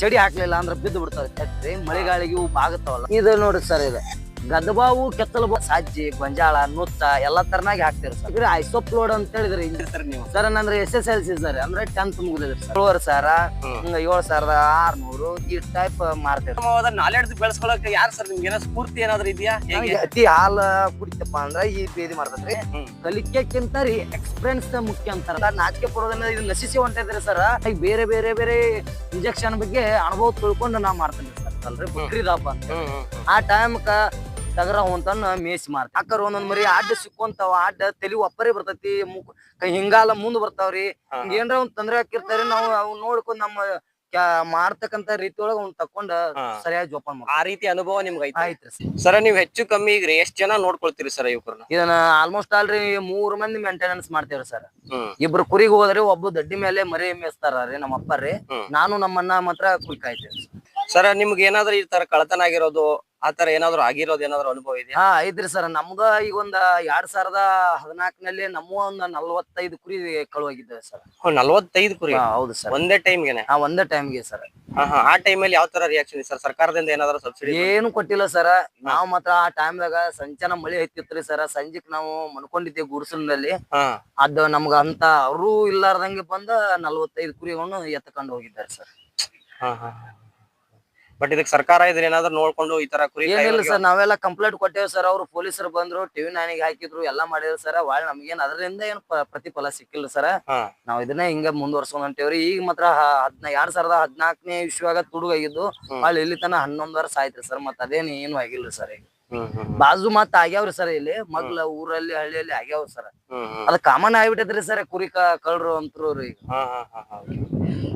ಚಡಿ ಹಾಕ್ಲಿಲ್ಲ ಅಂದ್ರೆ ಬಿದ್ದು ಬಿಡ್ತಾವೆ ಮಳೆಗಾಳಿಗೆ ಇವು ಬಾಗುತ್ತಾವಲ್ಲ ಇದು ನೋಡ್ರಿ ಸರ್ ಇದು. ಗದಬಾವು ಕೆತ್ತಲ ಸಜ್ಜಿ ಗೊಂಜಾಳ ನುತ್ತ ಎಲ್ಲಾ ತರನಾಗಿ ಹಾಕ್ತಿರಿ ಸರ್. ಇದ್ರ ಐಸೋಪ್ ಲೋಡ್ ಅಂತ ಹೇಳಿದ್ರಿ ಸರ್ ನೀವು. Sir ನಂದ್ರೆ S S L C sir ಅಂದ್ರೆ ಟೆಂತ್ ಮುಗಿದ್ರಿ ಸರ್. ಏಳುವರೆ ಸಾವಿರ ಏಳು ಸಾವಿರದ ಆರ್ನೂರು ಈ ಟೈಪ್ ಮಾರ್ತೀವಿ ನಾಲೆಡ್ ನಾಲೆಡ್ಜ್ ಬೆಳೆಸ್ಕೊಳಕ್ಕೆ ಯಾರು ಸರ್ ನಿಮ್ಗೆ ಏನೋ ಸ್ಫೂರ್ತಿ ಏನಾದ್ರು ಇದೆಯಾ? ಅತಿ ಹಾಲ ಕುಡಿತಪ್ಪ ಅಂದ್ರ ಈ ಬೇದಿ ಮಾಡ್ತದ್ರಿ ಹ್ಮ್. ಕಲಿಕೆಕ್ಕಿಂತ ರೀ ಎಕ್ಸ್ಪೀರಿಯನ್ಸ್ ಮುಖ್ಯ ಅಂತಾರ ನಾಚಿಕೆ ಪಡೋದನ್ನ ಇದು ನಶಿಸಿ ಹೊಂಟೈತ್ರಿ ಸರ್. ಈಗ ಬೇರೆ ಬೇರೆ ಬೇರೆ ಇಂಜೆಕ್ಷನ್ ಬಗ್ಗೆ ಅನುಭವ ತಿಳ್ಕೊಂಡು ನಾ ಮಾಡ್ತೇನೆ ಸರ್. ಅಲ್ರಿ? ಬಕ್ರೀದಪ್ಪ ಅಂತ. ಆ ಟೈಮ್ಕ ಟಗರ ಹೊಂತನ್ನ ಮೇಸಿ ಮಾಡ್ತಾರೆ ಅಕ್ಕರ್ ಒಂದೊಂದ್ ಮರಿ ಅಡ್ಡ ಸಿಕ್ಕೊಂತಾವ ಅಡ್ಡ ತಲಿ ಒಪ್ಪರಿ ಬರ್ತೈತಿ ಮುಕ್ ಹಿಂಗಾಲ ಮುಂದ್ ಬರ್ತಾವ್ರಿ. ಏನ್ರ ಒಂದ್ ತೊಂದ್ರೆ ಹಾಕಿರ್ತಾರಿ ನಾವು ಅವ್ ನೋಡ್ಕೊಂಡ್ ನಮ್ಮ ಮಾಡ್ತಕ್ಕಂತ ರೀತಿ ಒಳಗ ಅವ್ನ ತಕೊಂಡ. ಸರಿಯಾಗಿ ಜೋಪಾನ ಆ ರೀತಿ ಅನುಭವ ನಿಮ್ಗೆ ಆಯ್ತು. ಸರ್. ನೀವು ಹೆಚ್ಚು ಕಮ್ಮಿ ಈಗ ಎಷ್ಟ್ ಜನ ನೋಡ್ಕೊಳ್ತೀರಿ ಸರ್ ಇವ್ರನ್ನ? ಇದನ್ನ ಆಲ್ಮೋಸ್ಟ್ ಆಲ್ರಿ ಮೂರ್ ಮಂದಿ ಮೇಂಟೆನೆನ್ಸ್ ಮಾಡ್ತೇವ್ರಿ ಸರ್. ಇಬ್ರು ಕುರಿಗೆ ಹೋದ್ರಿ ಒಬ್ಬ ದಡ್ಡಿ ಮೇಲೆ ಮರಿ ಮೇಸ್ತಾರ ರೀ ನಮ್ಮ ಅಪ್ಪ ರೀ. ನಾನು ನಮ್ಮನ್ನ ಮಾತ್ರ ಕುಲ್ಕಾಯ್ತೇವ್ರಿ ಕಾಯ್ತೇವೆ ಸರ್ ನಿಮ್ಗೆ ಏನಾದ್ರೂ ಈ ತರ ಕಳತನ ಆಗಿರೋದು ಆ ತರ ಏನಾದ್ರು ಆಗಿರೋದು ಏನಾದ್ರು ಅನುಭವ ಇದೆಯಾ? ಹಾ ಐತ್ರಿ ಸರ್. ನಮ್ಗ ಈಗ ಒಂದ್ ಎರಡ್ ಸಾವಿರದ ಹದಿನಾಲ್ಕನಲ್ಲಿ ನಮ್ಮ ಒಂದ್ ನಲ್ವತ್ತೈದು ಕುರಿ ಕಳುವಾಗಿದ್ದೇವೆ ಸರ್. ಹ್ಮ್, ನಲ್ವತ್ತೈದು ಕುರಿ? ಹೌದು ಸರ್. ಒಂದೇ ಟೈಮ್ಗೆನೆ? ಹಾ ಒಂದೇ ಟೈಮ್ಗೆ ಸರ್. ಆ ಟೈಮಲ್ಲಿ ಯಾವ ತರ ರಿಯಾಕ್ಷನ್ ಸರ್? ಸರ್ಕಾರದಿಂದ ಏನಾದ್ರು ಸಬ್ಸಿಡಿ ಏನು ಕೊಟ್ಟಿಲ್ಲ ಸರ್. ನಾವ್ ಮಾತ್ರ ಆ ಟೈಮ್ದಾಗ ಸಂಚನ ಮಳಿ ಹತ್ತಿತ್ರಿ ಸರ್. ಸಂಜೆಕ್ ನಾವು ಮನ್ಕೊಂಡಿದ್ದೇವೆ ಗುಡ್ಸಲ್ನಲ್ಲಿ ಹಾ. ಅದ್ ನಮ್ಗ ಅಂತ ಅವರು ಇಲ್ಲಾರ್ದಂಗೆ ಬಂದ ನಲ್ವತ್ತೈದು ಕುರಿಗಳನ್ನು ಎತ್ಕೊಂಡು ಹೋಗಿದ್ದಾರೆ ಸರ್. ಹಾ ಹಾ. ಬಟ್ ಇದಕ್ಕೆ ಸರ್ಕಾರ ಇದನ್ನ ಏನಾದ್ರು ನೋಡ್ಕೊಂಡು ಈ ತರ ಕುರಿ ಏನಿಲ್ಲ ಸರ್ ನಾವೆಲ್ಲ ಕಂಪ್ಲೇಂಟ್ ಕೊಟ್ಟೇವ್ ಸರ್. ಅವ್ರು ಪೊಲೀಸರು ಬಂದ್ರು ಟಿವಿ ನೈನಿಗೆ ಹಾಕಿದ್ರು ಎಲ್ಲಾ ಮಾಡಿದ್ರು ಸರ್. ವಾಳ ನಮ್ಗೇನ್ ಅದರಿಂದ ಏನು ಪ- ಪ್ರತಿಫಲ ಸಿಕ್ಕಿಲ್ಲ ಸರ್. ಹಾ. ನಾವ್ ಇದನ್ನ ಹಿಂಗ ಮುಂದುವರ್ಸ್ಕೊಂಡ್ ಹೊಂಟೇವ್ರಿ. ಈಗ ಮಾತ್ರ ಹ- ಹದ್ನ ಎರಡ್ ಸಾವಿರದ ಹದ್ನಾಲ್ಕನೇ ಇಶ್ವಾಗ ತುಡುಗಾಗಿದ್ದು ಹ್ಮ್. ಅಲ್ಲಿ ಇಲ್ಲಿ ತನ ಹನ್ನೊಂದ್ ವರ್ಷ ಆಯ್ತ್ರಿ ಸರ್. ಮತ್ ಅದೇನ್ ಏನು ಆಗಿಲ್ಲ ಸರ್ ಈಗ. ಹ್ಮ್ ಹ್ಮ್ ಬಾಜು ಮತ್ ಆಗ್ಯಾವ್ರಿ ಸರ್ ಇಲ್ಲಿ. ಮಗ್ಲ ಊರಲ್ಲಿ ಹಳ್ಳಿಯಲ್ಲಿ ಆಗ್ಯಾವ್ರಿ ಸರ್. ಹ್ಮ್ ಹ್ಮ್. ಅದ್ ಕಾಮನ್ ಆಗ್ಬಿಟ್ಟೈತ್ರಿ ಸರ್ ಕುರಿ ಕಳ್ರು ಅಂತ್ರು ಈಗ. ಹಾ ಹಾ ಹಾ ಹಾ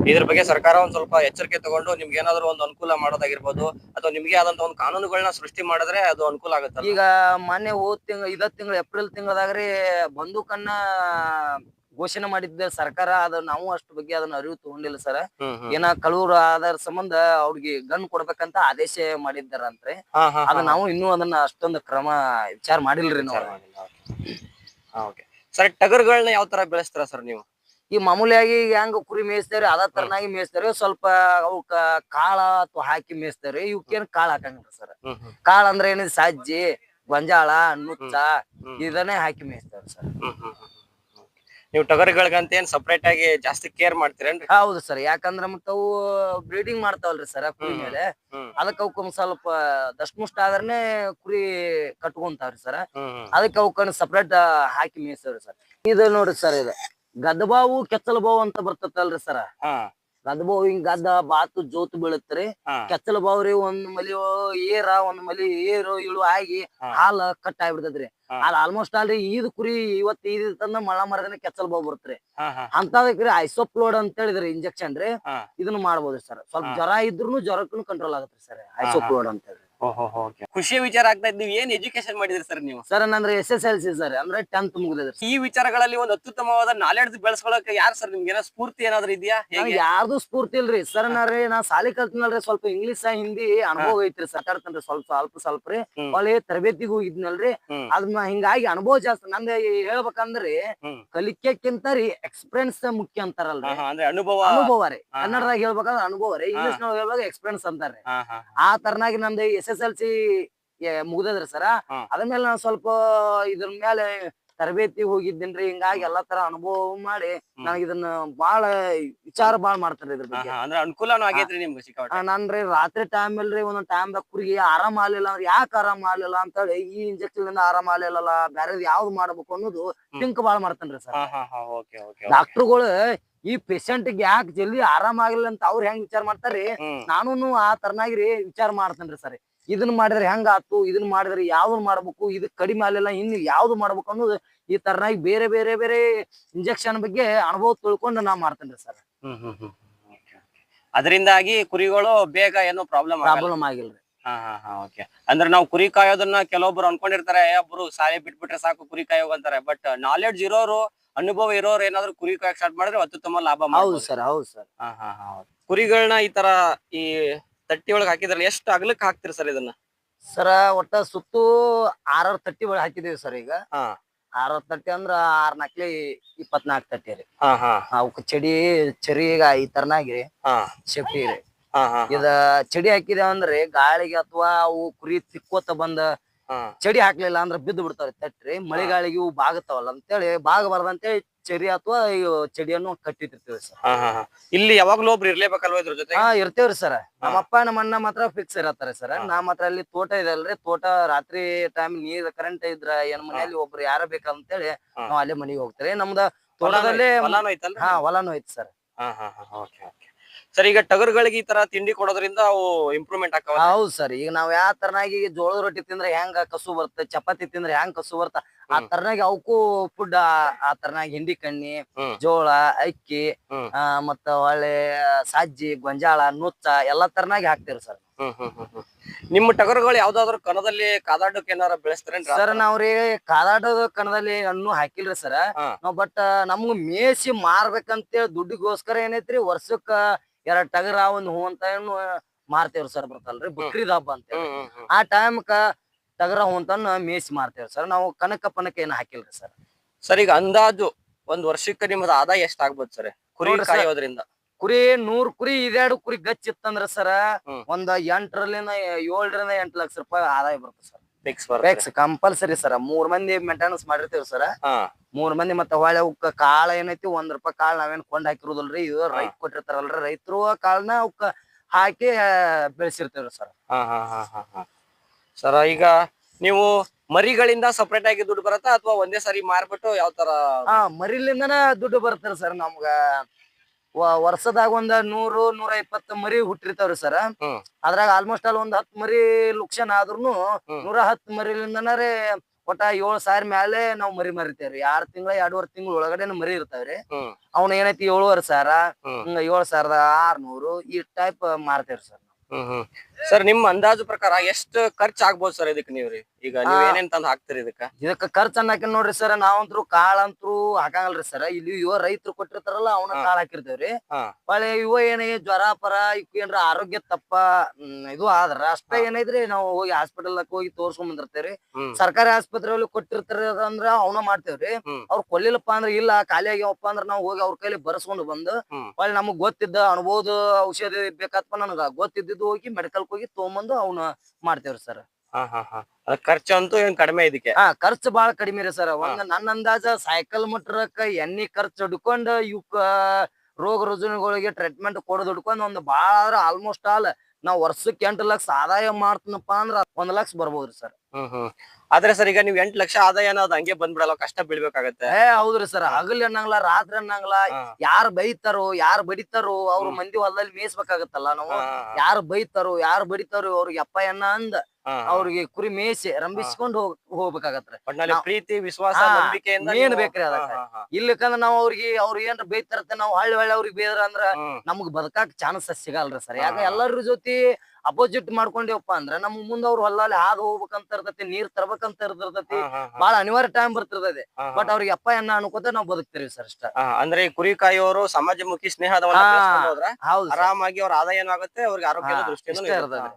ಇದ್ರ ಬಗ್ಗೆ ಸರ್ಕಾರ ಒಂದ್ ಸ್ವಲ್ಪ ಎಚ್ಚರಿಕೆ ತಗೊಂಡು ನಿಮ್ಗೆ ಏನಾದ್ರು ಒಂದು ಅನುಕೂಲ ಮಾಡೋದಾಗಿರ್ಬೋದು ಅಥವಾ ನಿಮ್ಗೆ ಆದಂತ ಒಂದು ಕಾನೂನುಗಳನ್ನ ಸೃಷ್ಟಿ ಮಾಡಿದ್ರೆ ಅದು ಅನುಕೂಲ ಆಗುತ್ತೆ ಈಗ ಮೊನ್ನೆ ಹೋದ್ ತಿಂಗಳ ಇದ ತಿಂಗಳ ಏಪ್ರಿಲ್ ತಿಂಗಳದಾಗ್ರಿ ಬಂದೂಕನ್ನ ಘೋಷಣೆ ಮಾಡಿದ್ದ ಸರ್ಕಾರ ಅದ ನಾವು ಅಷ್ಟು ಬಗ್ಗೆ ಅದನ್ನ ಅರಿವು ತಗೊಂಡಿಲ್ಲ ಸರ್. ಏನ ಕಳೂರ್ ಆಧಾರ ಸಂಬಂಧ ಅವ್ರಿಗೆ ಗನ್ ಕೊಡ್ಬೇಕಂತ ಆದೇಶ ಮಾಡಿದ್ದಾರಂತ್ರಿ. ಅದ ನಾವು ಇನ್ನೂ ಅದನ್ನ ಅಷ್ಟೊಂದು ಕ್ರಮ ವಿಚಾರ ಮಾಡಿಲ್ರಿ ನಾವು. ಸರ್ ಟಗರ್ಗಳನ್ನ ಯಾವ ತರ ಬೆಳೆಸ್ತಾರ ಸರ್ ನೀವು? ಈ ಮಾಮೂಲಿಯಾಗಿ ಹೆಂಗ್ ಕುರಿ ಮೇಯಿಸ್ತಾರೆ ಅದ ತರನಾಗಿ ಮೇಯಿಸ್ತಾರೆ ಸ್ವಲ್ಪ ಅವಕ್ಕ ಕಾಳ ಅಥವಾ ಹಾಕಿ ಮೇಯಿಸ್ತೇವ್ರಿ ಇವಕ್ಕೇನ್ ಕಾಳ ಹಾಕಂಗಿಲ್ಲ ಸರ್. ಕಾಳ ಅಂದ್ರೆ ಏನಿದೆ ಸಜ್ಜಿ ಗೊಂಜಾಳ ನುಚ್ಚ ಇದನ್ನೇ ಹಾಕಿ ಮೇಯಿಸ್ತಾರೆ ಸರ್. ನೀವು ಟಗರುಗಳಿಗಂತ ಏನ್ ಸಪ್ರೇಟ್ ಆಗಿ ಜಾಸ್ತಿ ಕೇರ್ ಮಾಡ್ತೀರೇನ್ರಿ? ಹೌದು ಸರ್ ಯಾಕಂದ್ರ ಮತ್ತ ಅವು ಬ್ರೀಡಿಂಗ್ ಮಾಡ್ತಾವಲ್ರಿ ಸರ್ ಕುರಿ. ಮೇಲೆ. ಅದಕ್ಕೆ ಅವಕ್ಕ ಸ್ವಲ್ಪ ದಷ್ಟಮುಷ್ಟ ಆದ್ರೆ ಕುರಿ ಕಟ್ಕೊಂತಾವ್ರಿ ಸರ್. ಅದಕ್ಕೆ ಅವಕ್ಕ ಸಪ್ರೇಟ್ ಹಾಕಿ ಮೇಯಿಸ್ತೇವ್ರಿ ಸರ್. ಇದು ನೋಡ್ರಿ ಸರ್ ಇದು. ಗದಬಾವು ಕೆಚ್ಚಲಬಾವು ಅಂತ ಬರ್ತತಲ್ರಿ ಸರ್. ಗದಬಾವು ಹಿಂಗ್ ಗದ್ದ ಬಾತು ಜೋತು ಬೀಳತ್ರಿ. ಹಾ. ರೀ ಒಂದ್ ಮಲಿ ಏರ ಒಂದ್ ಮಲಿ ಏರು ಇಳು ಆಗಿ. ಹಾಲ ಕಟ್ ಆಗ್ಬಿಡ್ತದ್ರಿ ಅಲ್ಲಿ ಆಲ್ಮೋಸ್ಟ್ ಆಲ್ರಿ ಈದ್ ಕುರಿ ಇವತ್ ಈದ್ ತಂದ ಮಳ ಮರದ ಕೆಚ್ಚಲಬಾವು ಬಾವು ಬರುತ್ತೆ ಅಂತದಕ್ರಿ ಐಸೋಪ್ಲೋಡ್ ಅಂತ ಹೇಳಿದ್ರಿ ಇಂಜೆಕ್ಷನ್ ರೀ. ಇದನ್ನು ಇದನ್ನ ಮಾಡ್ಬೋದು ಸರ್. ಸ್ವಲ್ಪ. ಜ್ವರ ಇದ್ರು ಜ್ವರಕ್ಕೂ ಕಂಟ್ರೋಲ್ ಆಗುತ್ತೆ ಸರ್ ಐಸೋಪ್ಲೋಡ್ ಅಂತ ಹೇಳಿ. ಖುಷಿಯ ವಿಚಾರ ಆಗ್ತಾ ಇದ್ದೀವಿ ನೀವು ಏನ್ ಎಜುಕೇಶನ್ ಮಾಡಿದ್ರಿ ಸರ್ ನೀವು? Sir ನಂದ್ರೆ S S L C sir ಅಂದ್ರೆ ಟೆಂತ್ ಮುಗಿದ್ರೆ ಈ ವಿಚಾರಗಳಲ್ಲಿ ಒಂದು ಅತ್ಯುತ್ತಮವಾದ ನಾಲೆಡ್ಜ್ ಬೆಳೆಸ್ಕೊಳಕ್ಕೆ ಯಾರು ಸರ್ ನಿಮ್ಗೆ? ಏನೋ ಸ್ಫೂರ್ತಿ ಏನಾದ್ರು ಇದೆಯಾ? ಯಾರ್ದು ಸ್ಫೂರ್ತಿ ಇಲ್ರಿ. ಸರ್ ನಾರೇ ನಾ ಸಾಲಿ ಕಲ್ತಿನಲ್ರಿ ಸ್ವಲ್ಪ ಇಂಗ್ಲಿಷ್ ಹಿಂದಿ ಅನುಭವ ಐತ್ರಿ ಸಾಕಾಡ್ತನ್ರಿ ಸ್ವಲ್ಪ ಸ್ವಲ್ಪ ಸ್ವಲ್ಪ ರೀ. ಒಳ್ಳೆ ತರಬೇತಿಗೆ ಹೋಗಿದ್ನಲ್ರಿ ಅದನ್ನ ಹಿಂಗಾಗಿ ಅನುಭವ ಜಾಸ್ತಿ. ನಂದ ಹೇಳ್ಬೇಕಂದ್ರಿ. ಕಲಿಕೆಕ್ಕಿಂತ ರೀ ಎಕ್ಸ್ಪೀರಿಯನ್ಸ್ ಮುಖ್ಯ ಅಂತಾರಲ್ರಿ. ಅನುಭವ ಅನುಭವ ರೀ. ಕನ್ನಡದಾಗ ಹೇಳ್ಬೇಕಂದ್ರೆ ಅನುಭವ ರೀ. ಇಂಗ್ಲಿಷ್ ನೊಳಗ ಹೇಳ್ಬೇಕು ಎಕ್ಸ್ಪೀರಿಯನ್ಸ್ ಅಂತಾರ್ರಿ. ಹಾ ಆ ತರನಾಗಿ ನಂದು ಎಸ್ ಎಸ್ ಎಲ್ ಸಿ ಮುಗ್ದದ್ರಿ ಸರ. ಅದ್ಮೇಲೆ ಅದ್ರ ಮೇಲೆ ನಾನು ಸ್ವಲ್ಪ ಇದ್ರ ಮೇಲೆ ತರಬೇತಿ ಹೋಗಿದ್ದೇನ್ರಿ. ಹಿಂಗಾಗಿ ಎಲ್ಲಾ ತರ ಅನುಭವ ಮಾಡಿ ನನಗೆ ಇದನ್ನ ಬಾಳ ವಿಚಾರ ಬಾಳ ಮಾಡ್ತಾರೆ ಇದ್ರ ಬಗ್ಗೆ. ಅಂದ್ರೆ ಅನುಕೂಲನೂ ಆಗೈತ್ರಿ ನಿಮ್ಗೆ ಸಿಕ್ಕಾಪಟ್ಟೆ. ನಾನ್ರಿ ರಾತ್ರಿ ಟೈಮ್ ಇಲ್ರಿ ಒಂದೊಂದ್ ಟೈಮ್ದಾಗ ಕುರಿಗೆ ಆರಾಮ ಆಗ್ಲಿಲ್ಲ ಅಂದ್ರೆ ಯಾಕೆ ಆರಾಮ ಆಗ್ಲಿಲ್ಲ ಅಂತ ಹೇಳಿ ಈ ಇಂಜೆಕ್ಷನ್ ಇಂದ ಆರಾಮ ಆಗ್ಲಿಲ್ಲ ಬ್ಯಾರೇದ್ ಯಾವ್ದು ಮಾಡ್ಬೇಕು ಅನ್ನೋದು ತಿಂಕ್ ಬಾಳ ಮಾಡ್ತಾನ್ರಿ ಸರ್. ಡಾಕ್ಟರ್ಗಳು ಈ ಪೇಷಂಟ್ ಯಾಕೆ ಜಲ್ದಿ ಆರಾಮ ಆಗಿಲ್ಲ ಅಂತ ಅವ್ರ ಹೆಂಗ್ ವಿಚಾರ ಮಾಡ್ತಾರ್ರಿ? ನಾನು ಆ ತರನಾಗಿರಿ ವಿಚಾರ ಮಾಡ್ತೇನ್ರಿ ಸರ್. ಇದನ್ನ ಮಾಡಿದ್ರೆ ಹೆಂಗ ಆತು ಇದನ್ನ ಮಾಡಿದ್ರೆ ಯಾವ್ದು ಮಾಡ್ಬೇಕು ಇದಕ್ ಕಡಿಮೆ ಆಗ್ಲಿಲ್ಲ ಇನ್ನು ಯಾವ್ದು ಮಾಡ್ಬೇಕು ಅನ್ನೋದು ಈ ತರನಾಗಿ ಬೇರೆ ಬೇರೆ ಬೇರೆ ಇಂಜೆಕ್ಷನ್ ಬಗ್ಗೆ ಅನುಭವ ತಿಳ್ಕೊಂಡು ನಾ ಮಾಡ್ತೇನ್ರಿ ಸರ್. ಅದರಿಂದಾಗಿ ಕುರಿಗಳು ಬೇಗ ಏನೋ ಪ್ರಾಬ್ಲಮ್ ಪ್ರಾಬ್ಲಮ್ ಆಗಿಲ್ರಿ. ಹಾ ಹಾ ಹಾ ಓಕೆ ಅಂದ್ರೆ ನಾವು ಕುರಿ ಕಾಯೋದನ್ನ ಕೆಲವೊಬ್ರು ಅನ್ಕೊಂಡಿರ್ತಾರೆ ಒಬ್ರು ಸಾಲೆ ಬಿಟ್ಬಿಟ್ರೆ ಸಾಕು ಕುರಿ ಕಾಯೋಗ ಅಂತಾರೆ. ಬಟ್ ನಾಲೆಡ್ಜ್ ಇರೋರು ಅನುಭವ ಇರೋರು ಏನಾದ್ರು ಕುರಿ ಕಾಯಕ್ ಸ್ಟಾರ್ಟ್ ಮಾಡಿದ್ರೆ ಅತ್ಯುತ್ತಮ ಲಾಭ ಹೌದು ಸರ್ ಹೌದು ಸರ್. ಹಾ ಹಾ ಹಾ ಕುರಿಗಳನ್ನ ಈ ತರ ಈ ತಟ್ಟಿ ಒಳಗೆ ಹಾಕಿದ್ರಲ್ಲ ಎಷ್ಟು ಅಗಲಕ್ಕೆ ಹಾಕ್ತಿರಿ ಸರ್ ಇದನ್ನ? ಸರ ಒಟ್ಟ ಸುತ್ತು ಆರಾರು ತಟ್ಟಿ ಒಳಗೆ ಹಾಕಿದೀವಿ ಸರ್ ಈಗ. ಹಾ. ಆರಾರು ತಟ್ಟಿ ಅಂದ್ರ ಆರ್ ನಾಲ್ಕಲಿ ಇಪ್ಪತ್ನಾಲ್ಕು ತಟ್ಟಿ ರೀ. ಹಾ ಹಾ. ಅವಕ್ ಚಡಿ ಚರಿ ಈಗ ಈ ತರನಾಗಿ ಹಾ. ಸೇಫ್ಟಿ ರೀ. ಹಾ ಹಾ ಇದ ಚಡಿ ಹಾಕಿದೇವ ಅಂದ್ರೆ ಗಾಳಿಗೆ ಅಥವಾ ಅವು ಕುರಿ ತಿಕ್ಕೋತ ಬಂದ ಹಾ. ಚಡಿ ಹಾಕ್ಲಿಲ್ಲ ಅಂದ್ರೆ ಬಿದ್ದು ಬಿಡ್ತಾವ್ರಿ ತಟ್ರಿ ಮಳೆಗಾಳಿಗೆ ಇವು ಬಾಗತ್ತವಲ್ಲ ಅಂತೇಳಿ ಬಾಗಬಾರ್ದಂತೇಳಿ ಚಡಿ ಅಥವಾ ಚಡಿಯನ್ನು ಕಟ್ಟಿರ್ತೀವಿ ಸರ್. ಹಾ ಹಾ ಹಾ. ಇಲ್ಲಿ ಯಾವಾಗ್ಲೂ ಒಬ್ರು ಇರ್ಲೇಬೇಕಲ್ವಾ ಇದ್ರ ಜೊತೆ ಹಾ ಇರ್ತೇವ್ರಿ ಸರ್. ನಮ್ಮಪ್ಪ ನಮ್ಮ ಅಣ್ಣ ಮಾತ್ರ ಫಿಕ್ಸ್ ಇರತ್ತಾರೆ ಸರ್. ನಾ ಮಾತ್ರ ಅಲ್ಲಿ ತೋಟ ಇದೆ ಅಲ್ರಿ. ತೋಟ ರಾತ್ರಿ ಟೈಮ್ ನೀರ್ ಕರೆಂಟ್ ಇದ್ರ ಏನ್ ಮನೆಯಲ್ಲಿ ಒಬ್ರು ಯಾರ ಬೇಕಂತೇಳಿ ಹೇಳಿ ನಾವ್ ಅಲ್ಲೇ ಮನೆಗೆ ಹೋಗ್ತಾರೆ ನಮ್ದ ತೋಟದಲ್ಲೇ ಹೊಲಾನು ಐತಲ್ಲ ಹಾ ಹೊಲಾನು ಐತಿ ಸರ್. ಹಾ ಹಾ ಹಾ ಓಕೆ ಓಕೆ. ಸರ್ ಈಗ ಟಗರ್ಗಳಿಗೆ ಈ ತರ ತಿಂಡಿ ಕೊಡೋದ್ರಿಂದ ಅವು ಇಂಪ್ರೂವ್ಮೆಂಟ್ ಆಗ್ತಾವ. ಹೌದ್ ಸರ್. ಈಗ ನಾವ್ ಯಾವ ತರನಾಗಿ ಜೋಳದ ರೊಟ್ಟಿ ತಿಂದ್ರೆ ಹೆಂಗ ಕಸು ಬರುತ್ತೆ ಚಪಾತಿ ತಿಂದ್ರೆ ಹೆಂಗ್ ಕಸು ಬರ್ತ ಆ ತರನಾಗ ಅವಕ್ಕೂ ಫುಡ್ ಆ ತರನಾಗಿ ಹಿಂಡಿ ಕಣ್ಣಿ. ಜೋಳ ಅಕ್ಕಿ ಮತ್ತ ಹೊಳ್ಳಿ ಸಜ್ಜಿ ಗೊಂಜಾಳ ನುಚ್ಚ ಎಲ್ಲಾ ತರನಾಗಿ ಹಾಕ್ತಿವ್ರಿ ಸರ್. ನಿಮ್ಮ ಟಗರುಗಳು ಯಾವ್ದಾದ್ರು ಕಣದಲ್ಲಿ ಕಾದಾಡಕ್ಕೆ ಏನಾರ ಬೆಳೆಸ್ತಾರೇನ್ರಿ ಸರ್ ನಾವ್ರಿ ಕಾದಾಟದ ಕಣದಲ್ಲಿ ಹಣ್ಣು ಹಾಕಿಲ್ರಿ ಸರ್. ನಾವ್ ಬಟ್ ನಮ್ಗ ಮೇಸಿ ಮಾರ್ಬೇಕಂತೇಳಿ ದುಡ್ಡಿಗೋಸ್ಕರ ಏನೈತ್ರಿ ವರ್ಷಕ್ಕ ಎರಡ್ ಟಗರ ಒಂದ್ ಹೂ ಅಂತ ಮಾರ್ತೇವ್ರಿ ಸರ್ ಬರ್ತಲ್ರಿ ಬಕ್ರೀದ್ ಹಬ್ಬ ಅಂತ. ಆ ಟೈಮ್ಕ ಟಗರ ಹೂ ಮೇಯಿಸಿ ಮೇಸಿ ಮಾರ್ತೇವ್ರಿ ಸರ್. ನಾವು ಕನಕ ಪನಕ ಏನ್ ಹಾಕಿಲ್ರಿ ಸರ್. ಸರ್ ಈಗ ಅಂದಾಜು ಒಂದ್ ವರ್ಷಕ್ಕೆ ನಿಮ್ಮದು ಆದಾಯ ಎಷ್ಟ್ ಆಗ್ಬೋದು ಸರ್? ಕುರಿ ನೋಡ್ರಿ sir. ಕಾಯೋದ್ರಿಂದ. ಕುರಿ ನೂರ್ ಕುರಿ ಇದೆರಡು ಕುರಿ ಗಚ್ಚ ಇತ್ತಂದ್ರ ಸರ್ ಹ್ಮ್. ಒಂದ್ ಎಂಟರಲ್ಲಿಂದ ಏಳರಿಂದ ಎಂಟು ಲಕ್ಷ ರೂಪಾಯಿ ಆದಾಯ ಬರುತ್ತೆ sir. Fix fix compulsory sir. ಮೂರ್ ಮಂದಿ ಮೇಂಟೆನೆನ್ಸ್ ಮಾಡಿರ್ತೇವ್ರಿ ಸರ್. ಹಾ. ಮೂರ್ ಮಂದಿ ಮತ್ತೆ ಹೊಳೆ ಅವಕ್ಕ ಕಾಳ ಏನೈತಿ ಒಂದ್ ರೂಪಾಯಿ ಕಾಳ ನಾವೇನ್ ಕೊಂಡ್ ಹಾಕಿರೋದಲ್ರಿ. ಇದು ರೈತ ಕೊಟ್ಟಿರ್ತಾರಲ್ರಿ. ರೈತರು ಕಾಳನ ಅವಕ್ಕ ಹಾಕಿ ಬೆಳೆಸಿರ್ತೇವ್ರಿ ಸರ್. ಹಾ ಹಾ ಹಾ ಹಾ ಹಾ. ಸರ್ ಈಗ ನೀವು ಮರಿಗಳಿಂದ ಸಪ್ರೇಟ್ ಆಗಿ ದುಡ್ಡು ಬರುತ್ತಾ ಅಥವಾ ಒಂದೇ ಸಾರಿ ಮಾರ್ಬಿಟ್ಟು ಯಾವ ತರ? ಹಾ ಮರಿಲಿಂದನ ದುಡ್ಡು ಬರ್ತಾರ ಸರ್ ನಮ್ಗ. ವ- ವರ್ಷದಾಗ ಒಂದ ನೂರು ನೂರ ಇಪ್ಪತ್ತು ಮರಿ ಹುಟ್ಟಿರ್ತಾವ್ರಿ ಸರ್ ಹ್ಮ್. ಅದ್ರಾಗ ಆಲ್ಮೋಸ್ಟ್ ಅಲ್ಲಿ ಒಂದ್ ಹತ್ತ್ ಮರಿ ಲುಕ್ಷನ್ ಆದ್ರೂನು ಹ್ಮ್. ನೂರ ಹತ್ತು ಮರಿಲಿಂದನರೇ ಒಟ್ಟ ಏಳ್ ಸಾವಿರ ಮ್ಯಾಲೆ ನಾವ್ ಮರಿ ಮರಿತೇವ್ರಿ. ಆರ್ ತಿಂಗಳ ಎರಡೂವರೆ ತಿಂಗಳ ಒಳಗಡೆ ಮರಿ ಇರ್ತಾವ್ರಿ. ಹ್ಮ್. ಅವ್ನ ಏನೈತಿ ಏಳುವರೆ ಸಾವಿರ ಹ್ಮ್. ಹಿಂಗ ಏಳ್ ಸಾವಿರದ ಆರ್ನೂರು ಈ ಟೈಪ್ ಮಾರ್ತೇವ್ರಿ ಸರ್ ಹ್ಮ್ ಹ್ಮ್. ಸರ್ ನಿಮ್ ಅಂದಾಜು ಪ್ರಕಾರ ಎಷ್ಟು ಖರ್ಚ್ ಆಗ್ಬೋದು ಸರ್ ಇದಕ್ಕೆ ನೀವ್ರಿ? ಈಗ ನೀವ್. ಏನೇನ್ ತಂದ್ ಹಾಕ್ತಿರಿ ಇದಕ್ಕ ಇದಕ್ಕ ಖರ್ಚ್ ಅನ್ನಕ ನೋಡ್ರಿ ಸರ್ ನಾವಂತ್ರು ಕಾಳ್ ಅಂತ್ರು ಹಾಕಂಗಲ್ರಿ ಸರ್ ಇಲ್ಲಿ ಯುವ ರೈತರು ಕೊಟ್ಟಿರ್ತಾರಲ್ಲ ಅವನ ಕಾಳ ಹಾಕಿರ್ತೇವ್ರಿ ಹಾ. ಯುವ ಇವ ಏನೇ ಜ್ವರ ಪರ ಏನ್ರ ಆರೋಗ್ಯ ತಪ್ಪ ಇದು ಆದ್ರ ಅಷ್ಟ ಹಾ. ಏನೈತ್ರಿ ನಾವು ಹೋಗಿ ಹಾಸ್ಪಿಟಲ್ ಹೋಗಿ ತೋರ್ಸ್ಕೊಂಡ್ ಬಂದಿರ್ತೇವ್ರಿ ಹ್ಮ್ ಸರ್ಕಾರಿ ಆಸ್ಪತ್ರೆಯಲ್ಲಿ ಕೊಟ್ಟಿರ್ತಾರ ಅಂದ್ರ ಅವನ ಮಾಡ್ತೇವ್ರಿ ಹ್ಮ್. ಅವ್ರ ಕೊಲ್ಲಿಲ್ಲಪ್ಪ ಅಂದ್ರ ಇಲ್ಲ ಖಾಲಿ ಆಗ್ಯಾವಪ್ಪ ಅಂದ್ರ ನಾವ್ ಹೋಗಿ ಅವ್ರ ಕೈಲಿ ಬರ್ಸ್ಕೊಂಡು ಬಂದು ಹ್ಮ್. ಹೊಳ್ಳಿ ನಮಗ್ ಗೊತ್ತಿದ್ದ ಅನುಭವದ ಔಷಧಿ ಬೇಕಾತ್ಪ ನನಗ ಗೊತ್ತಿದ್ದು ಹೋಗಿ ಮೆಡಿಕಲ್ ಹೋಗಿ ತಗೊಂಬಂದು ಅವ್ನ ಮಾಡ್ತೇವ್ರಿ ಸರ್ ಹಾ ಹಾ ಹಾ. ಅದ್ ಖರ್ಚು ಅಂತೂ ಏನ್ ಕಡಿಮೆ ಇದಕ್ಕೆ? ಹಾ ಖರ್ಚು ಬಾಳ ಕಡಿಮೆ ರೀ ಸರ್. ಒಂದ್ ನನ್ನ ಅಂದಾಜ ಸೈಕಲ್ ಮಟ್ರಕ್ಕ ಎಣ್ಣಿ ಖರ್ಚು ಹಿಡ್ಕೊಂಡ್ ಇವಕ್ಕ ರೋಗ ರುಜಿನಗಳಿಗೆ ಟ್ರೀಟ್ಮೆಂಟ್ ಕೊಡೋದು ಹಿಡ್ಕೊಂಡ್ ಒಂದ್ ಬಾಳ ಆಲ್ಮೋಸ್ಟ್ ಆಲ್ ನಾವ್ ವರ್ಷಕ್ಕೆ ಎಂಟು ಲಕ್ಷ ಆದಾಯ ಮಾಡ್ತೀನಪ್ಪ ಅಂದ್ರ ಒಂದ್ ಲಕ್ಷ ಬರ್ಬೋದ್ರಿ ಸರ್. ಹ್ಮ್ ಹ್ಮ್. ಆದ್ರೆ ಸರ್ ಈಗ ನೀವ್ ಎಂಟ್ ಲಕ್ಷ ಆದಾಯ ಅನ್ನೋದು ಹಂಗೆ ಬಂದ್ಬಿಡಲ್ಲ ಕಷ್ಟ ಬೀಳ್ಬೇಕಾಗತ್ತೆ. ಏ ಹೌದ್ರಿ ಸರ್. ಹಗಲ್ ಅನ್ನಂಗ್ಲ ರಾತ್ರಿ ಅನ್ನಂಗ್ಲ. ಯಾರ್ ಬೈತಾರೋ ಯಾರ್ ಬಡಿತಾರೋ ಅವ್ರ ಮಂದಿ ಹೊಲದಲ್ಲಿ ಮೇಯಿಸ್ಬೇಕಾಗತ್ತಲ್ಲ ನಾವು. ಯಾರು ಬೈತಾರೋ ಯಾರ್ ಬಡಿತಾರೋ ಅವ್ರಿಗೆ ಅಪ್ಪ ಎನ್ನ ಅಂದ್. ಅವ್ರಿಗೆ ಕುರಿ ಮೇಯಿಸಿ ರಂಭಿಸ್ಕೊಂಡ್ ಹೋಗ್ ಹೋಗ್ಬೇಕಾಗತ್ರಿ ಒಟ್ನಲ್ಲಿ ಪ್ರೀತಿ ವಿಶ್ವಾಸ ಏನ್ ನಂಬಿಕೆಯಿಂದ ಮೇನ್ ನೀವು- ಬೇಕ್ರಿ ಅದಕ್ಕ. ಹಾ, ಹಾ, ಇಲ್ಲಕಂದ್ರ ನಾವ್ ಅವ್ರಿಗೆ ಅವ್ರ ಏನ್ರ ಬೈತಾರತ್ತೆ ನಾವ್ ಹಳ್ಳಿ ಹಳ್ಳಿ ಅವ್ರಿಗೆ ಬೇದ್ರ ಅಂದ್ರ. ಹ್ಮ್. ನಮ್ಗ್ ಬದಕಾಕ್ ಚಾನ್ಸ್ ಸಿಗಲ್ರಿ ಸರ್ ಯಾಕ ಹಾ. ಎಲ್ಲರ ಜೊತೆ ಅಪೋಸಿಟ್ ಮಾಡ್ಕೊಂಡೇವಪ್ಪ ಅಂದ್ರ ನಮ್ ಮುಂದ ಅವ್ರ ಹೊಲದಲ್ಲಿ ಹಾದು ಹೋಗ್ಬೇಕಂತ ಇರ್ತೈತಿ ನೀರ್ ತರ್ಬೇಕಂತ ಇರ್ತೈತಿ ಬಹಳ. ಬಾಳ ಅನಿವಾರ್ಯ ಟೈಮ್ ಹಾ. ಬಟ್ ಅವ್ರಿಗೆ ಅಪ್ಪ ಎನ್ನ ಅನ್ಕೋತ ನಾವ್ ಬದುಕ್ತಿರ್ವಿ ಸರ್ ಅಷ್ಟ ಅಂದ್ರೆ ಈ ಕುರಿ ಕಾಯೋರು ಸಮಾಜಮುಖಿ ಸ್ನೇಹದವನ್ನ ಹಾ. ಬೆಳೆಸ್ಕೊಂಡು ಹೌದು ಆರಾಮಾಗಿ ಅವ್ರ ಆದಾಯ ಏನಾಗುತ್ತೆ ಅವ್ರಿಗೆ ಆರೋಗ್ಯದ ದೃಷ್ಟಿಯಿಂದ ಇರ್ತದೆ.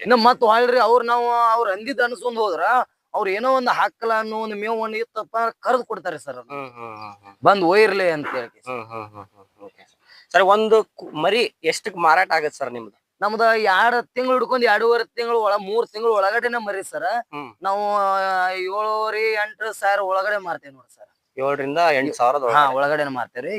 ಇನ್ನು ಮತ್ ಹೊಳ್ರಿ ಅವ್ರ ನಾವು ಅವ್ರ ಅಂದಿದ್ ಅನ್ಸ್ಕೊಂಡ್ ಹೋದ್ರ ಅವ್ರ ಏನೋ ಒಂದ್ ಹಾಕಲ ಅನ್ನೋ ಒಂದ್ ಮೇವ್ ಒಂದ್ ಇತ್ತಪ್ಪ ಕರೆದು ಕೊಡ್ತಾರೆ ಸರ್ ಬಂದ್ ಒಯ್ಯಿರ್ಲಿ ಅಂತ ಹೇಳಿ ಸರ್ ಒಂದು ಮರಿ ಎಷ್ಟಕ್ ಮಾರಾಟ ಆಗತ್ತೆ ಸರ್ ನಿಮ್ದು ನಮ್ದ ಎರಡ್ ತಿಂಗಳು ಹಿಡ್ಕೊಂಡ್ ಎರಡೂವರೆ ತಿಂಗಳು ಒಳ ಮೂರ್ ತಿಂಗಳು ಒಳಗಡೆನೆ ಮರಿ ಸರ್ ಹ್ಮ್. ನಾವು ಏಳುವರೆ ಎಂಟು ಸಾವಿರ ಒಳಗಡೆ ಮಾರ್ತೇವೆ ನೋಡಿ ಸರ್ ಏಳರಿಂದ ಎಂಟು ಸಾವಿರದ ಹಾ ಮಾರ್ತೇವ್ರಿ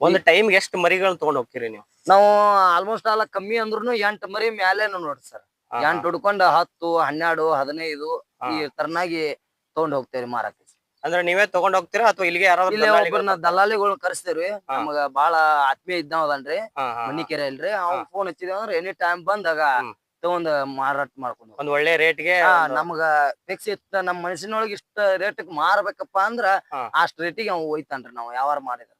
ಒಂದು ಟೈಮ್ ಎಷ್ಟು ಮರಿಗಳನ್ನ ತಗೊಂಡ್ ಹೋಗ್ತೀರಿ ನೀವು? ನಾವು ಆಲ್ಮೋಸ್ಟ್ ಅಲ್ಲ ಕಮ್ಮಿ ಅಂದ್ರೂ ಎಂಟ್ ಮರಿ ಮ್ಯಾಲೆ ನೋಡ್ರಿ ಸರ್ ಹಾ, ಎಂಟ್ ಹುಡ್ಕೊಂಡ್ ಹತ್ತು ಹನ್ನೆರಡು ಹದಿನೈದು ಈ ತರನಾಗಿ ತಗೊಂಡ್ ಹೋಗ್ತೇವ್ರಿ ಮಾರಕ್ಕೆ ಅಂದ್ರೆ ನೀವೇ ತಗೊಂಡ್ ಹೋಗ್ತೀರಾ ಅಥವಾ ಇಲ್ಲಿಗೆ ಯಾರಾದ್ರೂ ದಲ್ಲಾಳಿಗಳ್ ದಲ್ಲಾಳಿಗಳು ಒಬ್ಬರನ್ನ ದಲ್ಲಾಳಿಗಳು ಕರೆಸ್ತೇವ್ರಿ. ನಮಗ ಬಾಳ ಆತ್ಮೀಯ ಹಾ, ಹಾ. ಮನಿಕೆರೆ ಇಲ್ರಿ. ಅವ್ನ್ ಫೋನ್ ಹಚ್ಚಿದೇವ ಅಂದ್ರೆ ಎನಿ ಟೈಮ್ ಬಂದಾಗ. ತಗೊಂಡ್ ಮಾರಾಟ ಮಾಡ್ಕೊಂಡು ಒಂದ್ ಒಳ್ಳೆ ರೇಟ್ಗೆ ನಮ್ಗ ಫಿಕ್ಸ್ ಇತ್ತ ನಮ್ ಮನಸ್ಸಿನೊಳಗ ಇಷ್ಟ ರೇಟ್ ಮಾರ್ಬೇಕಪ್ಪ ಅಂದ್ರ. ಅಷ್ಟ್ ರೇಟಿಗೆ ಅವ್ ಹೋಯ್ತಾನ್ರಿ ನಾವ್ ಯಾವಾರ ಮಾಡಿದ್ರ.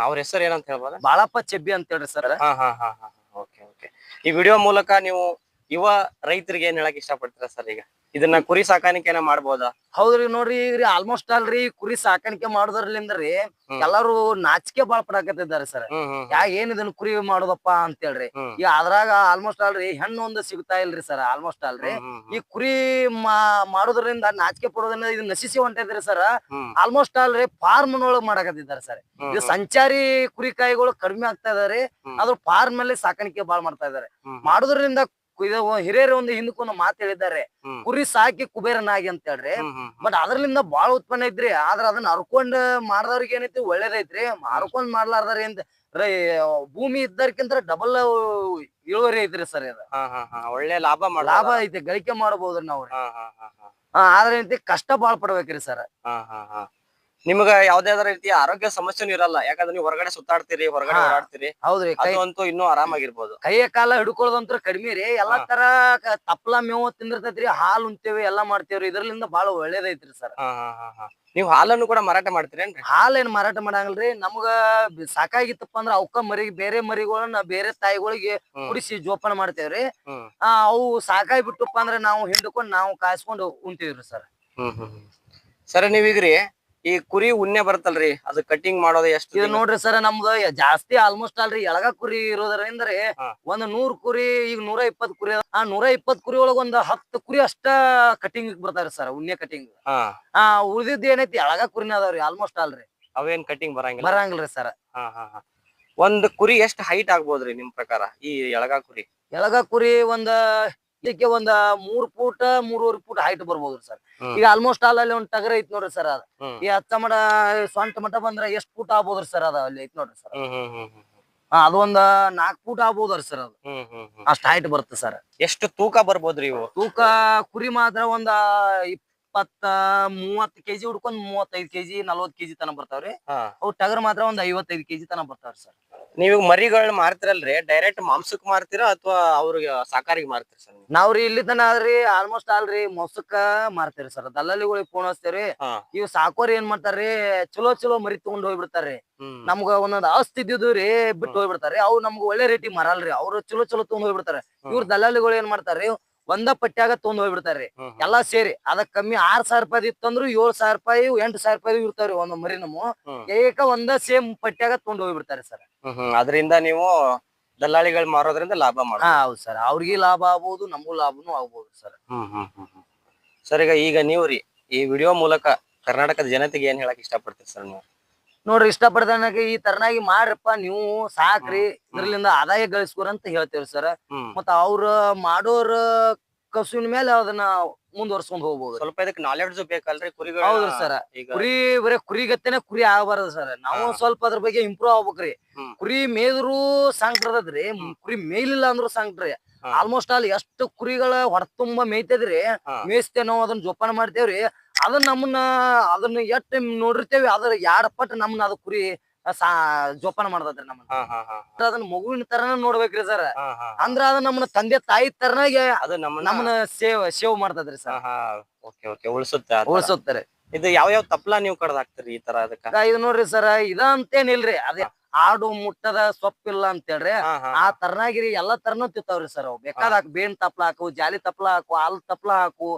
ಅವ್ರ ಹೆಸರು ಏನಂತ ಹೇಳ್ಬೋದ? ಬಾಳಪ್ಪ ಚೆಬ್ಬಿ ಅಂತ ಹೇಳ್ರಿ ಸರ್. ಹಾ ಹಾ ಹಾ ಹಾ ಓಕೆ ಓಕೆ ಈ ವಿಡಿಯೋ ಮೂಲಕ ನೀವು ಯುವ ರೈತರಿಗೆ ಏನ್ ಹೇಳಕ್ ಇಷ್ಟಪಡ್ತೀರಾ ಸರ್ ಈಗ? ಇದನ್ನ ಕುರಿ ಸಾಕಾಣಿಕೆನ ಮಾಡ್ಬೋದಾ? ಹೌದ್ರಿ ನೋಡ್ರಿ ಈಗ ಆಲ್ಮೋಸ್ಟ್ ಅಲ್ರಿ ಕುರಿ ಸಾಕಾಣಿಕೆ ಮಾಡೋದ್ರಲಿಂದ ರೀ. ಎಲ್ಲಾರು ನಾಚಿಕೆ ಬಾಳ್ ಪಡಾಕತ್ತಿದ್ದಾರೆ ಸರ್. ಯಾ ಏನ್ ಇದನ್ನ ಕುರಿ ಮಾಡೋದಪ್ಪ ಅಂತ ಹೇಳ್ರಿ. ಈಗ ಅದ್ರಾಗ ಆಲ್ಮೋಸ್ಟ್ ಅಲ್ರಿ ಹೆಣ್ಣು ಒಂದು ಸಿಗ್ತಾ ಇಲ್ರಿ ಸರ್ ಆಲ್ಮೋಸ್ಟ್ ಅಲ್ರಿ. ಈ ಕುರಿ ಮಾಡೋದ್ರಿಂದ ನಾಚಿಕೆ ಪಡೋದ್ರಿಂದ ಇದು ನಶಿಸಿ ಹೊಂಟೈತ್ರಿ ಸರ್. ಆಲ್ಮೋಸ್ಟ್ ಅಲ್ರಿ ಫಾರ್ಮ್ ಒಳಗ್ ಮಾಡಕತ್ತಿದ್ದಾರೆ ಸರ್. ಇದು ಸಂಚಾರಿ ಕುರಿ ಕಾಯಿಗಳು ಕಡಿಮೆ ಆಗ್ತಾ ಇದಾರೆ ಅದ್ರ ಫಾರ್ಮ್ ಅಲ್ಲಿ ಸಾಕಾಣಿಕೆ ಬಾಳ್ ಮಾಡ್ತಾ ಇದಾರೆ. ಮಾಡೋದ್ರಿಂದ ಇದು ಹಿರಿಯರು ಒಂದು ಹಿಂದಕ್ಕೊಂದು ಮಾತು ಹೇಳಿದ್ದಾರೆ. ಕುರಿ ಸಾಕಿ ಕುಬೇರನಾಗಿ ಅಂತ ಹೇಳ್ರಿ. ಬಟ್ ಅದ್ರಲಿಂದ ಬಾಳ ಉತ್ಪನ್ನ ಐತ್ರಿ. ಆದ್ರ ಅದನ್ನ ಹರ್ಕೊಂಡ್ ಮಾಡ್ದವ್ರಿಗೆ ಏನೈತಿ? ಒಳ್ಳೇದೈತ್ರಿ. ಹರ್ಕೊಂಡ್ ಮಾಡ್ಲಾರ್ದಾರ ಏನ್ ಭೂಮಿ ಇದ್ದಕ್ಕಿಂತ ಡಬಲ್ ಇಳುವರಿ ಐತ್ರಿ ಸರ್ ಇದು. ಒಳ್ಳೆ ಲಾಭ ಲಾಭ ಐತಿ. ಗಳಿಕೆ ಮಾಡಬಹುದ್ರಿ ನಾವು ಆದ್ರ ಏನೈತಿ? ಕಷ್ಟ ಬಾಳ್ ಪಡ್ಬೇಕ್ರಿ ಸರ್. ಹಾ ಹಾ ಹಾ. ನಿಮ್ಗ ಯಾವ್ದೇ ರೀತಿಯ ಆರೋಗ್ಯ ಸಮಸ್ಯೆನೂ ಇರಲ್ಲ. ಯಾಕಂದ್ರೆ ನೀವು ಹೊರಗಡೆ ಸುತ್ತಾಡ್ತೀರಿ ಹೊರಗಡೆ ಹಾ. ಓಡಾಡ್ತೀರಿ. ಹೌದ್ರಿ ಕೈ ಅದು ಅಂತೂ ಇನ್ನೂ ಆರಾಮಾಗಿರ್ಬೋದು. ಕೈಯ ಕಾಲ ಹಿಡ್ಕೊಳ್ಳೋದಂತ್ರ ಕಡಿಮೆ ರೀ. ಎಲ್ಲಾ. ತರ ತಪ್ಪಲ ತಪ್ಲ ಮೇವು ತಿಂದಿರ್ತೈತ್ರಿ ಹಾಲು ಉಂತೇವಿ ಎಲ್ಲಾ ಮಾಡ್ತೇವ್ರಿ. ಇದ್ರಲಿಂದ ಬಾಳ ಒಳ್ಳೇದೈತ್ರಿ ಸರ್. ಹಾ ಹಾ ಹಾ ಹಾ. ನೀವು ಹಾಲನ್ನು ಕೂಡ ಮಾರಾಟ ಮಾಡ್ತೀರೇನ್ರಿ? ಹಾಲ್ ಏನ್ ಮಾರಾಟ ಮಾಡಂಗಿಲ್ರಿ. ನಮ್ಗ ಬಿ- ಸಾಕಾಗಿತ್ತಪ್ಪ ಅಂದ್ರ ಅವಕ್ಕ ಮರಿ ಬೇರೆ ಮರಿಗಳನ್ನ ಬೇರೆ ತಾಯಿಗಳಿಗೆ ಹ್ಮ್. ಕುಡಿಸಿ ಜೋಪಾನ ಮಾಡ್ತೇವ್ರಿ. ಹ್ಮ್. ಆ ಅವು ಸಾಕಾಗಿ ಬಿಟ್ಟಪ್ಪ ಅಂದ್ರ ನಾವು ಹಿಂಡ್ಕೊಂಡ್ ನಾವು ಕಾಯಿಸ್ಕೊಂಡು ಉಂತೀವ್ರಿ ಸರ್. ಹ್ಮ್ ಹ್ಮ್. ಸರಿ ನೀವೀಗ್ರಿ ಈ ಕುರಿ ಉನ್ನೆ ಬರ್ತಲ್ರಿ ಅದು ಕಟಿಂಗ್ ಮಾಡೋದು ಎಷ್ಟು ಇದು? ನೋಡ್ರಿ ಸರ್ ನಮ್ದು ಜಾಸ್ತಿ ಆಲ್ಮೋಸ್ಟ್ ಅಲ್ರಿ ಎಳಗ ಕುರಿ ಇರೋದ್ರಿಂದ. ಒಂದ್ ನೂರ್ ಕುರಿ ಈಗ ನೂರ ಇಪ್ಪತ್ ಕುರಿ ಆ ನೂರ ಇಪ್ಪತ್ ಕುರಿ ಒಳಗ ಒಂದ್ ಹತ್ತು ಕುರಿ ಅಷ್ಟ ಕಟಿಂಗ್ ಬರ್ತಾವ್ರಿ ಸರ್ ಉಣ್ಣೆ ಕಟಿಂಗ್ ಹಾ. ಆ ಉಳಿದಿದ್ದ ಏನೈತಿ ಎಳಗ ಕುರಿನ ಅದಾವ್ರಿ ಆಲ್ಮೋಸ್ಟ್ ಅಲ್ರಿ. ಅವೇನ್ ಕಟಿಂಗ್ ಬರಂಗಿಲ್ಲ. ಬರಂಗಿಲ್ರಿ ಸರ್. ಒಂದ್ ಕುರಿ ಎಷ್ಟ್ ಹೈಟ್ ಆಗ್ಬೋದ್ರಿ ನಿಮ್ ಪ್ರಕಾರ ಈ ಎಳಗ ಕುರಿ? ಎಳಗ ಕುರಿ ಒಂದ್ ಇದಕ್ಕೆ ಒಂದ್ ಮೂರ್ ಫೂಟ್ ಮೂರುವರೆ ಫೂಟ್ ಹೈಟ್ ಬರ್ಬೋದ್ರಿ ಸರ್ ಈಗ ಆಲ್ಮೋಸ್ಟ್ ಆಲ್ ಅಲ್ಲಿ ಒಂದ್ ಟಗರ್ ಐತ್ ನೋಡ್ರಿ ಸರ್ ಅದ. ಈ ಹತ್ತ ಮಟ ಸ್ವಂಟ ಮಠ ಬಂದ್ರ ಎಷ್ಟ್ ಫೂಟ್ ಆಗ್ಬೋದ್ರಿ ಸರ್ ಅದ ಅಲ್ಲಿ ಐತ್ ನೋಡ್ರಿ ಸರ್ ಅದೊಂದ್ ನಾಲ್ಕ್ ಫೂಟ್ ಆಗ್ಬೋದ್ರಿ ಸರ್ ಅದು. ಅಷ್ಟ್ ಹೈಟ್ ಬರುತ್ತೆ ಸರ್ ಎಷ್ಟು ತೂಕ ಬರ್ಬೋದ್ರಿ ಇವು? ತೂಕ ಕುರಿ ಮಾತ್ರ ಒಂದ ಇಪ್ಪತ್ತ ಮೂವತ್ ಕೆಜಿ ಹುಡ್ಕೊಂಡ್ ಮೂವತ್ತೈದ್ ಕೆಜಿ ನಲ್ವತ್ ಕೆಜಿ ತನ ಬರ್ತಾವ್ರಿ. ಹಾ. ಅವು ಟಗರ್ ಮಾತ್ರ ಒಂದ್ ಐವತ್ತೈದ್ ಕೆಜಿ ತನ ಬರ್ತಾವ್ರಿ ಸರ್. ನೀವ್ ಮರಿಗಳ್ ಮಾರ್ತಿರಲ್ರಿ ಡೈರೆಕ್ಟ್ ಮಾಂಸಕ್ ಮಾರ್ತೀರಾ ಅಥವಾ ಅವ್ರಿಗೆ ಸಾಕಾರಿಗೆ ಮಾರ್ತಿರ ಸರ್ ನೀವು? ನಾವ್ರಿ ಇಲ್ಲಿ ತನ ಆದ್ರಿ ಆಲ್ಮೋಸ್ಟ್ ಆಲ್ರಿ ಮೊಸಕ್ಕ ಮಾರ್ತೀರಿ ಸರ್. ದಲ್ಲಾಳಿಗಳಿಗೆ ಫೋನ್ ಹಚ್ತೇವ್ರಿ ಹಾ. ಇವ್ ಸಾಕೋರಿ ಏನ್ ಮಾಡ್ತಾರ್ರಿ ಚಲೋ ಚಲೋ ಮರಿ ತಗೊಂಡ್ ಹೋಗ್ಬಿಡ್ತಾರ್ರಿ. ಹ್ಮ್. ನಮ್ಗ ಒಂದೊಂದ್ ಆಸ್ತಿ ಇದ್ದಿದ್ದು ರೀ ಬಿಟ್ಟು ಹೋಗ್ಬಿಡ್ತಾರ್ರಿ. ಅವು ನಮ್ಗ ಒಳ್ಳೆ ರೇಟಿಗೆ ಮಾರಲ್ರಿ. ಅವ್ರು ಚಲೋ ಚಲೋ ತಗೊಂಡ್ ಹೋಗ್ಬಿಡ್ತಾರೆ. ಇವ್ರ ದಲ್ಲಾಳಿಗಳು ಏನ್ ಮಾಡ್ತಾರ್ರಿ ಒಂದ ಪಟ್ಟ್ಯಾಗ ತೊಂದ್ ಹೋಗ್ಬಿಡ್ತಾರ್ರಿ. ಎಲ್ಲಾ ಸೇರಿ. ಅದಕ್ ಕಮ್ಮಿ ಆರ್ ಸಾವಿರ ರೂಪಾಯಿ ಇತ್ತಂದ್ರು ಏಳ್ ಸಾವಿರ ರೂಪಾಯಿ ಎಂಟ್ ಸಾವಿರ ರೂಪಾಯಿ ಇರ್ತಾವ್ರಿ ಒಂದ್ ಮರಿ ನಮ್ಮ. ಏಕ ಒಂದ ಸೇಮ್ ಪಟ್ಟ್ಯಾಗ ತೊಂದ್ ಹೋಗ್ಬಿಡ್ತಾರೆ ಸರ್. ಅದರಿಂದ ನೀವು ದಲ್ಲಾಳಿಗಳು ಮಾರೋದ್ರಿಂದ ಲಾಭ ಮಾಡ ಹೌದು ಸರ್. ಅವ್ರಿಗೆ ಲಾಭ ಆಗ್ಬೋದು ನಮಗೂ ಲಾಭನೂ ಆಗ್ಬೋದು ಸರ್. ಸರ್ ಈಗ ಈಗ ನೀವು ರೀ ಈ ವಿಡಿಯೋ ಮೂಲಕ ಕರ್ನಾಟಕದ ಜನತೆಗೆ ಏನ್ ಹೇಳಕ್ ಇಷ್ಟಪಡ್ತೀರಿ ಸರ್ ನೀವು? ನೋಡ್ರಿ ಇಷ್ಟಪಡ್ದನಕ ಈ ತರನಾಗಿ ಮಾಡ್ರಪ್ಪ ನೀವು ಸಾಕ್ರಿ ಇದ್ರಲಿಂದ ಆದಾಯ ಗಳಿಸ್ಕೋರಿ ಅಂತ ಹೇಳ್ತೇವ್ರಿ ಸರ್ ಮತ್ತ ಅವ್ರ ಮಾಡೋರ್ ಕಸುವಿನ ಮೇಲೆ ಅದನ್ನ ಮುಂದುವರ್ಸ್ಕೊಂಡ್ ಹೋಗ್ಬೋದು. ಸ್ವಲ್ಪ ಇದಕ್ಕೆ ನಾಲೆಡ್ಜ್ ಬೇಕಲ್ರಿ ಕುರಿ ಹೌದ್ರಿ ಸರ್ ಕುರಿ ಬರೀ ಕುರಿಗತ್ತೆನೆ ಕುರಿ ಆಗಬಾರದು ಸರ್ ನಾವು ಸ್ವಲ್ಪ ಅದ್ರ ಬಗ್ಗೆ ಇಂಪ್ರೂವ್ ಆಗ್ಬೇಕ್ರಿ. ಕುರಿ ಮೇದ್ರು ಸಾಂಕ್ರದ್ರಿ ಕುರಿ ಮೇಲಿಲ್ಲ ಅಂದ್ರು ಸಾಂಕ್ರಿ ಆಲ್ಮೋಸ್ಟ್ ಅಲ್ಲಿ ಎಷ್ಟು ಕುರಿಗಳ ಹೊರತುಂಬ ಮೇಯ್ತದ್ರಿ. ಮೇಯಿಸ್ತೇವ್ ನಾವು ಅದನ್ನ ಜೋಪಾನ ಮಾಡ್ತೇವ್ರಿ. ಅದನ್ನ ನಮ್ಮನ್ನ ಅದನ್ನ ಎಷ್ಟ್ ನೋಡಿರ್ತೇವಿ ಅದ್ರ ಎರಡ್ ಪಟ್ ನಮ್ಮನ್ನ ಅದ ಕುರಿ ಸಾ ಜೋಪಾನ ಮಾಡ್ತದ್ರಿ ನಮ್ಮನ್ನ. ಅದನ್ನ ಮಗುವಿನ ತರನ ನೋಡ್ಬೇಕ್ರಿ ಸರ್. ಅಂದ್ರ ಅದ ನಮ್ಮನ್ನ ತಂದೆ ತಾಯಿ ತರನಾಗೆ ಅದು ನಮ್ಮನ್ನ ಸೇವ್ ಸೇವ್ ಮಾಡ್ತದ್ರಿ ಸರ್. Okay okay. ಉಳಿಸುತ್ತೆ ಉಳಿಸುತ್ತಾರೆ ಇದು ಯಾವ ಯಾವ ತಪ್ಲಾ ನೀವು ಕಡ್ದಾಕ್ತಿರಿ ಈ ತರ ಅದಕ್ಕ? ಇದು ನೋಡ್ರಿ ಸರ್ ಇದ ಅಂತೇನಿಲ್ರಿ ಅದೇ ಆಡು ಮುಟ್ಟದ ಸೊಪ್ಪಿಲ್ಲ ಅಂತ ಹೇಳ್ರಿ ಆ ತರನಾಗಿರಿ ಎಲ್ಲಾ ತರನು ತಿಂತಾವ್ರಿ ಸರ್ ಅವ್. ಬೇಕಾದ ಹಾಕು ಬೇನ್ ತಪ್ಲ ಹಾಕು ಜಾಲಿ ತಪ್ಲ ಹಾಕು ಹಾಲ್ ತಪ್ಲ ಹಾಕು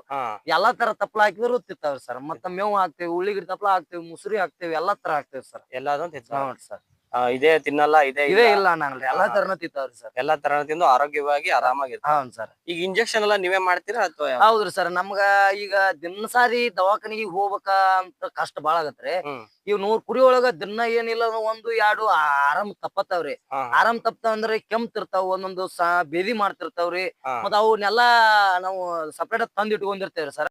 ಎಲ್ಲಾ ತರ ತಪ್ಲ ಹಾಕಿದ್ರು ತಿಂತಾವ್ರಿ ಸರ್. ಮತ್ತ ಮೇವು ಹಾಕ್ತೇವಿ ಉಳ್ಳಿಗಿರಿ ತಪ್ಲ ಹಾಕ್ತೇವಿ ಮುಸುರಿ ಹಾಕ್ತೇವಿ ಎಲ್ಲಾ ತರ ಹಾಕ್ತೇವಿ ಸರ್. ಎಲ್ಲಾದ್ರೂ ತಿಂತಾವ ಸರ್. ಇದೇ ತಿನ್ನಲ್ಲ ಇದೇ ಇದೇ ಇಲ್ಲ. ಎಲ್ಲಾ ತರನ ತಿಂತಾವ್ರಿ ಸರ್. ಎಲ್ಲಾ ತರನ ತಿಂದು ಆರೋಗ್ಯವಾಗಿ ಆರಾಮಾಗಿ ಹೌನ್ ಸರ್. ಈಗ ಇಂಜೆಕ್ಷನ್ ಎಲ್ಲ ನೀವೇ ಮಾಡ್ತೀರಾ ಅಥವಾ ಹೌದ್ರಿ ಸರ್. ನಮ್ಗ ಈಗ ದಿನಸಾರಿ ದವಾಖಾನಿಗೆ ಹೋಗ್ಬೇಕ ಅಂತ ಕಷ್ಟ ಬಾಳ ಆಗತ್ರಿ. ಈ ಇವ್ ನೂರ್ ಕುರಿ ಒಳಗ ದಿನ ಏನಿಲ್ಲ ಒಂದು ಎರಡು ಆರಾಮ್ ತಪ್ಪತ್ತಾವ್ರಿ. ಆರಾಮ್ ತಪ್ಪತಾವ್ ಅಂದ್ರೆ ಕೆಮ್ತಿರ್ತಾವ ಒಂದೊಂದು ಬೇದಿ ಮಾಡ್ತಿರ್ತಾವ್ರಿ. ಮತ್ತ ಅವನ್ನೆಲ್ಲಾ ನಾವು ಸಪ್ರೇಟ್ ತಂದ್ ಇಟ್ಕೊಂಡಿರ್ತೇವ್ರಿ ಸರ್.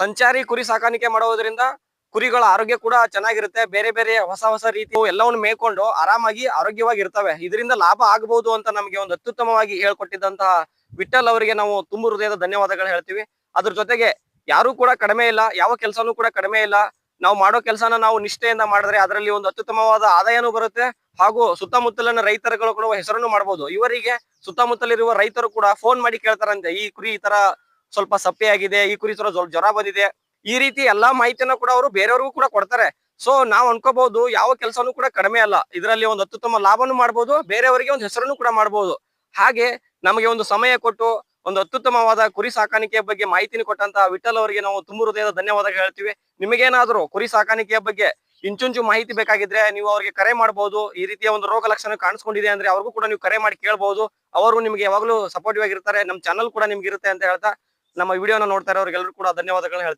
ಸಂಚಾರಿ ಕುರಿ ಸಾಕಾಣಿಕೆ ಮಾಡೋದ್ರಿಂದ ಕುರಿಗಳ ಆರೋಗ್ಯ ಕೂಡ ಚೆನ್ನಾಗಿರುತ್ತೆ. ಬೇರೆ ಬೇರೆ ಹೊಸ ಹೊಸ ರೀತಿ ಎಲ್ಲವನ್ನು ಮೇಯ್ಕೊಂಡು ಆರಾಮಾಗಿ ಆರೋಗ್ಯವಾಗಿ ಇರ್ತವೆ. ಇದರಿಂದ ಲಾಭ ಆಗಬಹುದು ಅಂತ ನಮಗೆ ಒಂದು ಅತ್ಯುತ್ತಮವಾಗಿ ಹೇಳ್ಕೊಟ್ಟಿದ್ದಂತಹ ವಿಠಲ್ ಅವರಿಗೆ ನಾವು ತುಂಬ ಹೃದಯದ ಧನ್ಯವಾದಗಳು ಹೇಳ್ತೀವಿ. ಅದ್ರ ಜೊತೆಗೆ ಯಾರು ಕೂಡ ಕಡಿಮೆ ಇಲ್ಲ, ಯಾವ ಕೆಲಸನೂ ಕೂಡ ಕಡಿಮೆ ಇಲ್ಲ. ನಾವು ಮಾಡೋ ಕೆಲಸನ ನಾವು ನಿಷ್ಠೆಯಿಂದ ಮಾಡಿದ್ರೆ ಅದರಲ್ಲಿ ಒಂದು ಅತ್ಯುತ್ತಮವಾದ ಆದಾಯನೂ ಬರುತ್ತೆ. ಹಾಗೂ ಸುತ್ತಮುತ್ತಲಿನ ರೈತರುಗಳು ಕೂಡ ಹೆಸರನ್ನು ಮಾಡಬಹುದು ಇವರಿಗೆ ಸುತ್ತಮುತ್ತಲಿರುವ ರೈತರು ಕೂಡ ಫೋನ್ ಮಾಡಿ ಕೇಳ್ತಾರಂತೆ, ಈ ಕುರಿ ಈ ತರ ಸ್ವಲ್ಪ ಸಪ್ಪೆ ಆಗಿದೆ, ಈ ಕುರಿ ತರ ಜ್ವರ ಬಂದಿದೆ. ಈ ರೀತಿ ಎಲ್ಲಾ ಮಾಹಿತಿನ ಕೂಡ ಅವರು ಬೇರೆಯವ್ರಿಗೂ ಕೂಡ ಕೊಡ್ತಾರೆ. ಸೊ ನಾವ್ ಅನ್ಕೋಬಹುದು, ಯಾವ ಕೆಲಸನೂ ಕೂಡ ಕಡಿಮೆ ಅಲ್ಲ. ಇದರಲ್ಲಿ ಒಂದು ಅತ್ಯುತ್ತಮ ಲಾಭನೂ ಮಾಡಬಹುದು ಬೇರೆಯವರಿಗೆ ಒಂದು ಹೆಸರನ್ನು ಕೂಡ ಮಾಡಬಹುದು ಹಾಗೆ ನಮಗೆ ಒಂದು ಸಮಯ ಕೊಟ್ಟು, ಒಂದು ಅತ್ಯುತ್ತಮವಾದ ಕುರಿ ಸಾಕಾಣಿಕೆಯ ಬಗ್ಗೆ ಮಾಹಿತಿನ ಕೊಟ್ಟಂತ ವಿಠಲ್ ಅವರಿಗೆ ನಾವು ತುಂಬ ಹೃದಯದ ಧನ್ಯವಾದ ಹೇಳ್ತೀವಿ. ನಿಮಗೇನಾದ್ರೂ ಕುರಿ ಸಾಕಾಣಿಕೆಯ ಬಗ್ಗೆ ಇಂಚುಂಚು ಮಾಹಿತಿ ಬೇಕಾಗಿದ್ರೆ ನೀವು ಅವರಿಗೆ ಕರೆ ಮಾಡಬಹುದು ಈ ರೀತಿಯ ಒಂದು ರೋಗ ಲಕ್ಷಣ ಕಾಣಿಸ್ಕೊಂಡಿದೆ ಅಂದ್ರೆ ಅವ್ರಿಗೂ ಕೂಡ ನೀವು ಕರೆ ಮಾಡಿ ಕೇಳಬಹುದು ಅವರು ನಿಮಗೆ ಯಾವಾಗಲೂ ಸಪೋರ್ಟಿವ್ ಆಗಿರ್ತಾರೆ. ನಮ್ಮ ಚಾನಲ್ ಕೂಡ ನಿಮ್ಗೆ ಇರುತ್ತೆ ಅಂತ ಹೇಳ್ತಾ ನಮ್ಮ ವಿಡಿಯೋನ ನೋಡ್ತಾ ಇರೋರಿಗೆಲ್ಲರೂ ಕೂಡ ಧನ್ಯವಾದಗಳನ್ನ ಹೇಳ್ತೀನಿ.